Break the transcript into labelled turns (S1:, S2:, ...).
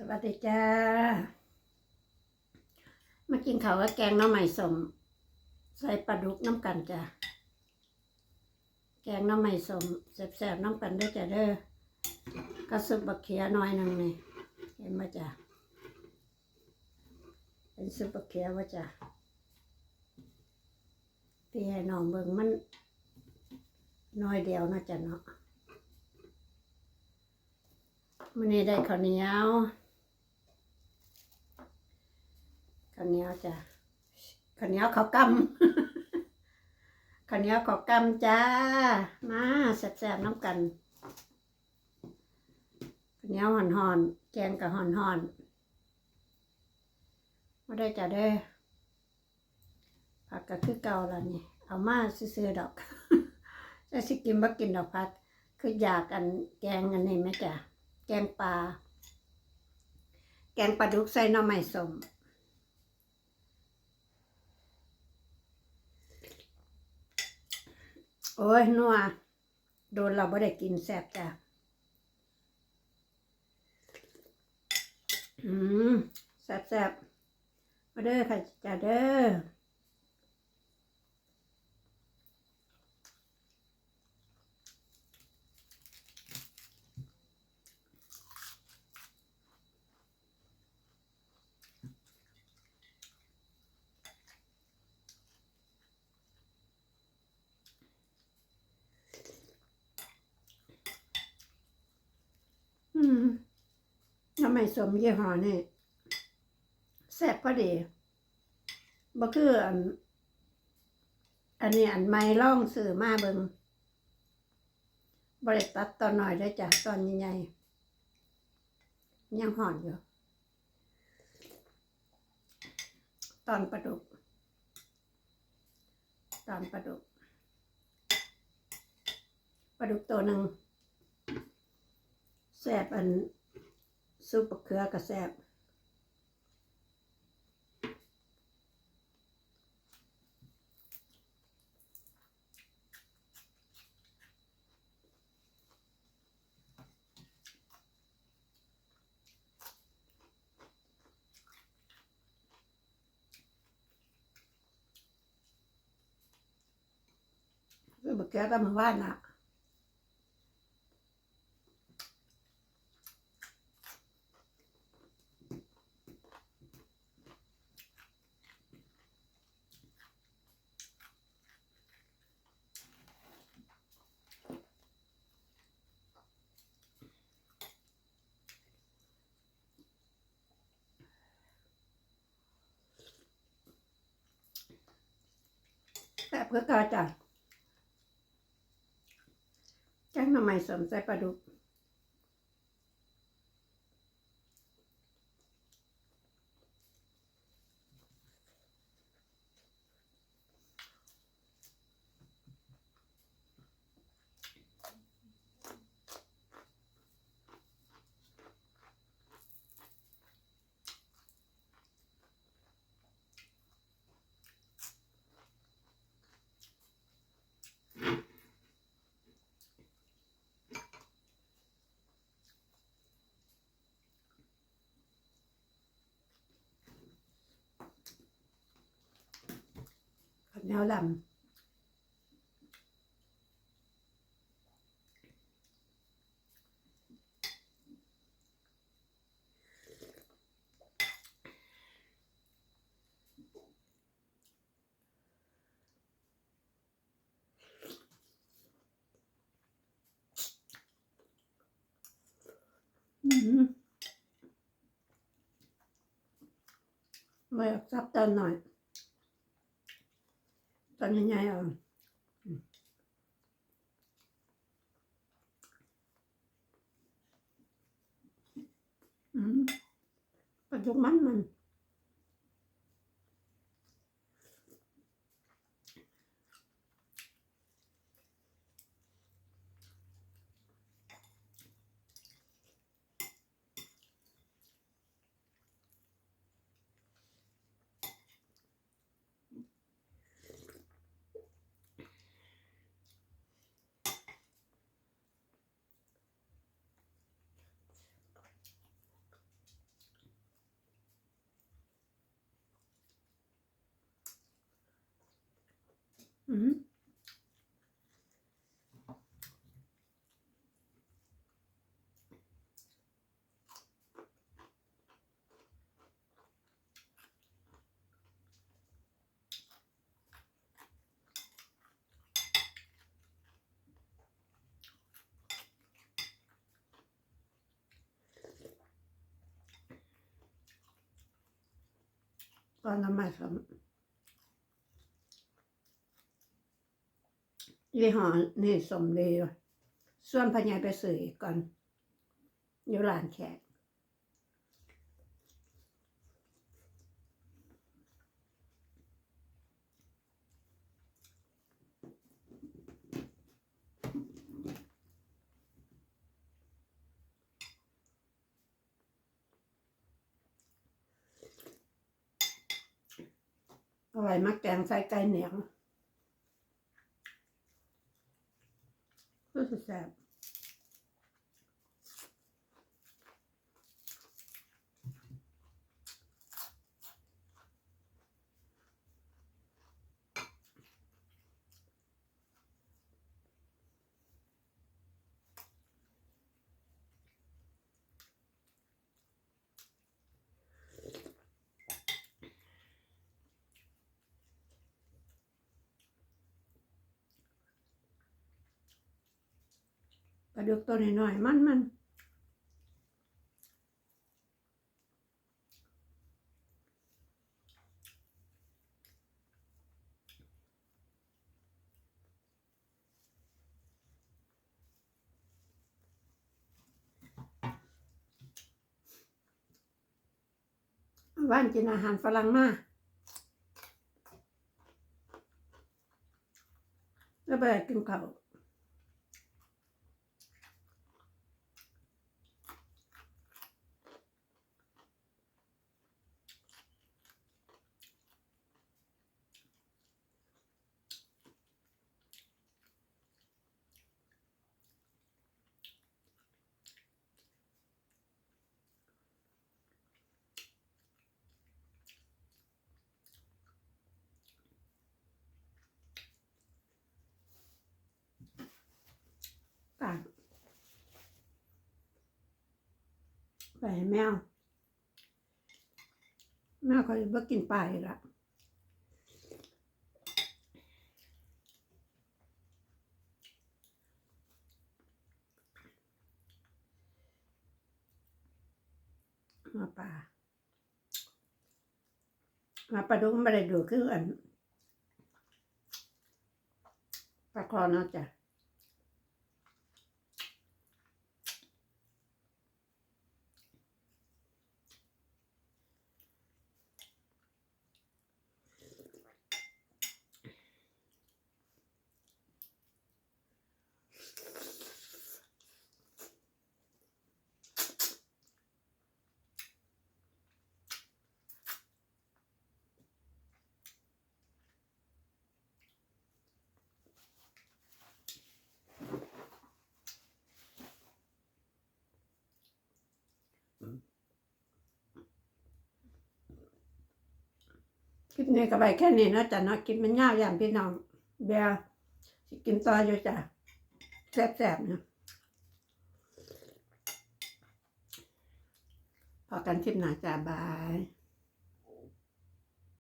S1: สวัสดีจ้า มากินข้าวกับแกงน้ำใหม่สม ใส่ปลาดุกน้ำกันจ้ะ แกงน้ำใหม่สมแซ่บๆน้ำกันด้วยจ้ะเด้อก็ซุปบักเขียน่อยหนึงนี่เห็นไหมจ้ะ เป็นซุปบักเขียว่าจ้ะที่ให้น้องเบิ่งมันน้อยเดียวนะจ้ะเนาะมันนี้ได้ข้าวเหนียว ข้าวเหนียวจ้ะข้าวเหนียวข้าวกำข้าวเหนียวข้าวกำจ้า มาแซ่บๆน้ำกันข้าวเหนียวห่อนๆแกงกับห่อนๆมาได้จ้ะเด้อผักก็คือเก่าแล้วนี่เอามาซื้อๆดอกจะสิกินบ่กินดอกพักคืออยากกันแกงอันนี้ไหมจ้ะแกงปลาแกงปลาดุกใส่หน่อไม้ส้ม โอ้ยนัวโดนเราไม่ได้กินแซ่บจ้ะอืมแซ่บแซ่บมาเด้อค่ะจ้าเด้อมทำ ไม่สมยี่ห้อนี่แซ่บพอดีบ่คืออัน อันนี้อันไม่ล่องสื่อมาเบิงบริตัดตอนหน่อยได้จ้ะตอนใหญ่ๆยังห่อนอยู่ ตอนปลาดุก ตอนปลาดุกปลาดุกตัวหนึ่งแซ่บอัน ซุปบะเขือกับแซบซุปบะเขือก็มาว่านน่ะ เพื่อก็จะแกงหน่อไม้สมใส่ปลาดุก ข้วเนียวดำอืมไม่อยากซับติมหน่อย ตอนใหญ่ๆอะอืมปลาดุกมันมัน อืมตอนน้ำมันสม ยี่ห้อนี่สมดีว่ะส่วนพญายไปซื้อก่อนอยู่ร้านแขกอาไว้มักแกงใส่ไก่เหนียว รู้ สึกแซ่บปลาดุกตัวน้อยๆมันมันว่านกินอาหารฝรั่งมาแล้วไปกินข้าว ปาก ไปแมวแมวเขาจะบ่กินปลาอีกละมาปลามาปลาดุกไม่ได้ดูคืออันปลาคอเนาะจ้ะ ลิปนี้ก็ไปแค่นี้เนาะจ้ะเนาะกินมันยาวอย่างพี่น้องเบียร์กินต่ออยู่จ้ะแซ่บๆนะพอกันคลิปหน้าจ้าบาย